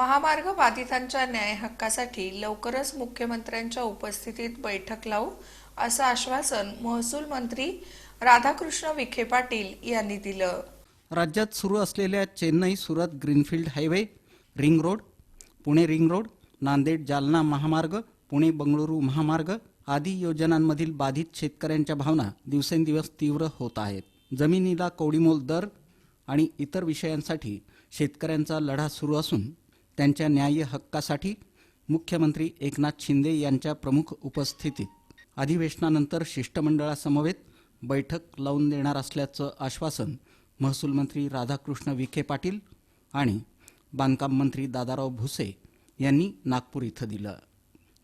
महामार्ग बाधितांच्या न्याय हक्कासाठी लवकरच मुख्यमंत्र्यांच्या उपस्थितीत बैठक लावू असं आश्वासन महसूल मंत्री राधाकृष्ण विखे पाटील यांनी दिलं. राज्यात सुरू असलेल्या Chennai Surat greenfield highway ring road Pune ring road Nanded Jalna महामार्ग पुणे बंगळुरू महामार्ग आदी योजनांमधील बाधित शेतकऱ्यांच्या भावना दिवसेंदिवस तीव्र होत आहेत. जमिनीला कवडीमोल दर आणि इतर विषयांसाठी शेतकऱ्यांचा लढा सुरू असून त्यांच्या न्याय्य हक्कासाठी मुख्यमंत्री एकनाथ शिंदे यांच्या प्रमुख उपस्थितीत अधिवेशनानंतर शिष्टमंडळासमवेत बैठक लावून देणार असल्याचं आश्वासन महसूल मंत्री राधाकृष्ण विखे पाटील आणि बांधकाम मंत्री दादाराव भुसे यांनी नागपूर इथं दिलं.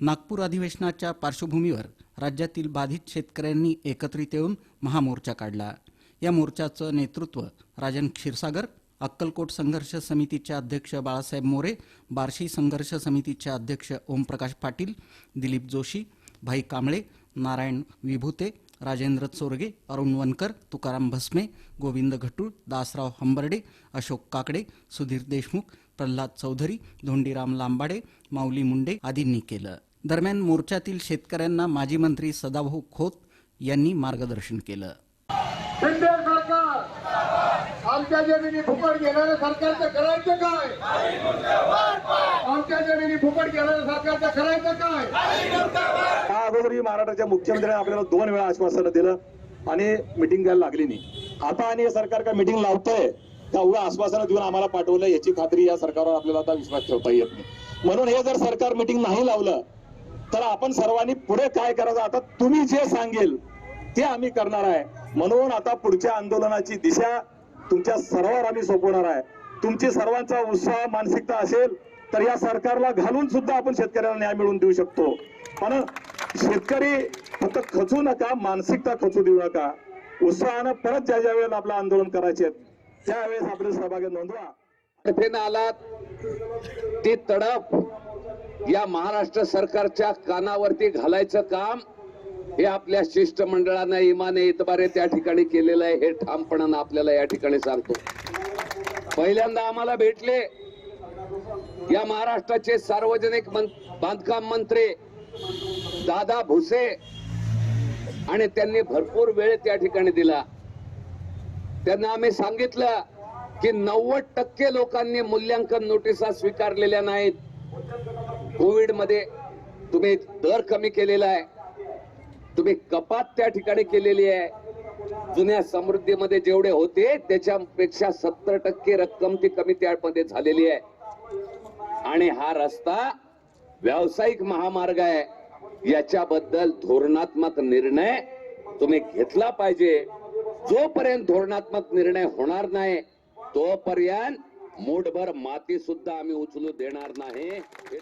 नागपूर अधिवेशनाच्या पार्श्वभूमीवर राज्यातील बाधित शेतकऱ्यांनी एकत्रित येऊन महामोर्चा काढला. या मोर्चाचं नेतृत्व राजन क्षीरसागर अक्कलकोट संघर्ष समितीचे अध्यक्ष बाळासाहेब मोरे बार्शी संघर्ष समितीचे अध्यक्ष ओमप्रकाश पाटील दिलीप जोशी भाई कांबळे नारायण विभूते राजेंद्र चोरगे अरुण वनकर तुकाराम भस्मे गोविंद घटूळ दासराव हंबर्डे अशोक काकडे सुधीर देशमुख प्रल्हाद चौधरी धोंडीराम लांबाडे माऊली मुंडे आदींनी केलं. दरम्यान मोर्चातील शेतकऱ्यांना माजी मंत्री सदाभाऊ खोत यांनी मार्गदर्शन केलं. आमच्या जमिनी फुकट घेणाऱ्या सरकारचं करायचं काय? आमच्या जमिनी फुकट घेणाऱ्या सरकारचं करायचं काय? त्या अगोदरही महाराष्ट्राच्या मुख्यमंत्र्यांनी आपल्याला दोन वेळा आश्वासन दिलं आणि मिटिंग घ्यायला लागली नाही. आता आणि हे सरकार काय मिटिंग लावतंय का उगा आश्वासनं देऊन आम्हाला पाठवलं याची खात्री या सरकारवर आपल्याला आता विश्वास ठेवता येत नाही. म्हणून हे जर सरकार मिटिंग नाही लावलं तर आपण सर्वांनी पुढे काय करायचं? आता तुम्ही जे सांगेल ते आम्ही करणार आहे. म्हणून आता पुढच्या आंदोलनाची दिशा तुमच्या सर्वावर आम्ही सोपवणार आहे. तुमची सर्वांचा उत्साह मानसिकता असेल तर या सरकारला घालून सुद्धा आपण शेतकऱ्यांना न्याय मिळवून देऊ शकतो. पण शेतकरी फक्त खचू नका मानसिकता खचू देऊ नका. उत्साहानं परत ज्या ज्या वेळेला आपलं आंदोलन करायचे त्यावेळेस आपले सहभागी नोंदवा. आलात ती तडप या महाराष्ट्र सरकारच्या कानावरती घालायचं काम हे आपल्या शिष्टमंडळानं इमाने इतबारे त्या ठिकाणी केलेलं आहे हे ठामपणानं आपल्याला या ठिकाणी सांगतो. पहिल्यांदा आम्हाला भेटले या महाराष्ट्राचे सार्वजनिक बांधकाम मंत्री दादा भुसे आणि त्यांनी भरपूर वेळ त्या ठिकाणी दिला. त्यांना आम्ही सांगितलं की नव्वद टक्के लोकांनी मूल्यांकन नोटिसा स्वीकारलेल्या नाहीत. कोविडमध्ये तुम्ही दर कमी केलेला आहे. तुम्ही कपात त्या ठिकाणी केलेली आहे. जुन्या समृद्धीमध्ये जेवढे होते त्याच्यापेक्षा सत्तर टक्के रक्कम ती कमी त्यामध्ये झालेली आहे. आणि हा रस्ता व्यावसायिक महामार्ग आहे. याच्याबद्दल धोरणात्मक निर्णय तुम्ही घेतला पाहिजे. जोपर्यंत धोरणात्मक निर्णय होणार नाही तोपर्यंत मूठभर माती सुद्धा आम्ही उचलू देणार नाही. हे